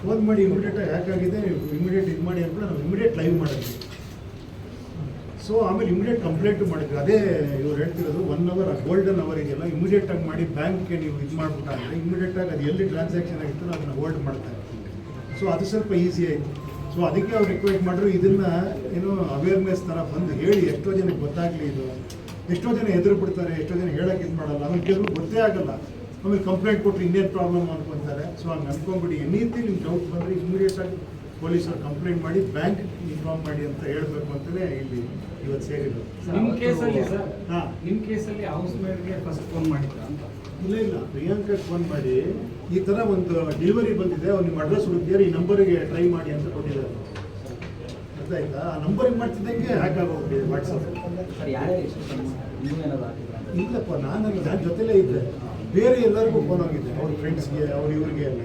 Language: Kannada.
ಫೋನ್ ಮಾಡಿ ಇಮಿಡಿಯೇಟಾಗಿ ಯಾಕಾಗಿದೆ ನೀವು ಇಮಿಡಿಯೇಟ್ ಇದು ಮಾಡಿ ಅಂತ ನಾವು ಇಮಿಡಿಯೇಟ್ ಲೈವ್ ಮಾಡಿದ್ವಿ ಸೊ ಆಮೇಲೆ ಇಮಿಡಿಯೇಟ್ ಕಂಪ್ಲೇಂಟ್ ಮಾಡಿದ್ವಿ ಅದೇ ಇವ್ರು ಹೇಳ್ತಿರೋದು ಒನ್ ಅವರ್ ಗೋಲ್ಡನ್ ಅವರ್ ಇದೆಯಲ್ಲ, ಇಮಿಡಿಯೇಟ್ ಆಗಿ ಮಾಡಿ ಬ್ಯಾಂಕ್ಗೆ ನೀವು ಇದು ಮಾಡ್ಬಿಟ್ಟಾಗ ಇಮಿಡಿಯೇಟ್ ಆಗಿ ಅದು ಎಲ್ಲಿ ಟ್ರಾನ್ಸಾಕ್ಷನ್ ಆಗಿತ್ತು ಅದನ್ನ ಹೋಲ್ಡ್ ಮಾಡ್ತಾರೆ ಸೊ ಅದು ಸ್ವಲ್ಪ ಈಸಿ ಆಯಿತು. ಸೊ ಅದಕ್ಕೆ ಅವ್ರು ರಿಕ್ವೆಸ್ಟ್ ಮಾಡಿದ್ರು. ಇದನ್ನ ಏನೋ ಅವೇರ್ನೆಸ್ ಥರ ಬಂದು ಹೇಳಿ ಎಷ್ಟೋ ಜನಕ್ಕೆ ಗೊತ್ತಾಗಲಿ ಇದು. ಎಷ್ಟೋ ಜನ ಎದುರು ಬಿಡ್ತಾರೆ ಎಷ್ಟೋ ಜನ ಹೇಳಕ್ಕೆ ಇದು ಮಾಡಲ್ಲ. ಆಮೇಲೆ ಕೆಲವರು ಗೊತ್ತೇ ಆಗಲ್ಲ. ಆಮೇಲೆ ಕಂಪ್ಲೇಂಟ್ ಕೊಟ್ಟರೆ ಇನ್ನೇನು ಪ್ರಾಬ್ಲಮ್ ಅನ್ಕೊಂತಾರೆ ಸೊ ಹಂಗೆ ಅನ್ಕೊಂಬಿಡಿ ಎನಿಥಿಂಗ್ ನಿಮ್ಗೆ ಡೌಟ್ ಬಂದರೆ ಇಮಿಡಿಯೇಟ್ ಆಗಿ ಪೊಲೀಸರು ಕಂಪ್ಲೇಂಟ್ ಮಾಡಿ ಬ್ಯಾಂಕ್ ಇನ್ಫಾರ್ಮ್ ಮಾಡಿ ಅಂತ ಹೇಳಬೇಕು ಅಂತಲೇ ಇಲ್ಲಿ ಇವತ್ತು ಸೇರಿದ್ರು ನಿಮ್ಮ ಕೇಸಲ್ಲಿ ಸರ್ ಹಾಂ. ನಿಮ್ಮ ಕೇಸಲ್ಲಿ ಹೌಸ್ ಮೇಡ್ಗೆ ಫಸ್ಟ್ ಫೋನ್ ಮಾಡಿದ್ರ ಅಂತ? ಇಲ್ಲ ಇಲ್ಲ. ಪ್ರಿಯಾಂಕಕ್ಕೆ ಫೋನ್ ಮಾಡಿ ಈ ಥರ ಒಂದು ಡೆಲಿವರಿ ಬಂದಿದೆ ಅವ್ರು ನಿಮ್ಮ ಅಡ್ರೆಸ್ ಹುಡುಕಿದ್ರೆ ಈ ನಂಬರಿಗೆ ಟ್ರೈ ಮಾಡಿ ಅಂತ ಕೊಟ್ಟಿದ್ದಾರೆ. ಅರ್ಥ ಆಯ್ತಾ? ಆ ನಂಬರಿಗೆ ಮಾಡ್ತಿದ್ದಂಗೆ ಹ್ಯಾಕ್ ಆಗೋಗ್ಬಿಟ್ಟಿದೆ ವಾಟ್ಸಪ್ ಇಲ್ಲಪ್ಪ ನಾನು ನನ್ನ ಜೊತೆಲೇ ಇದ್ದೆ. ಬೇರೆ ಎಲ್ಲರಿಗೂ ಫೋನ್ ಆಗಿದೆ. ಅವ್ರ ಫ್ರೆಂಡ್ಸ್ಗೆ ಅವ್ರ ಇವ್ರಿಗೆ ಎಲ್ಲ.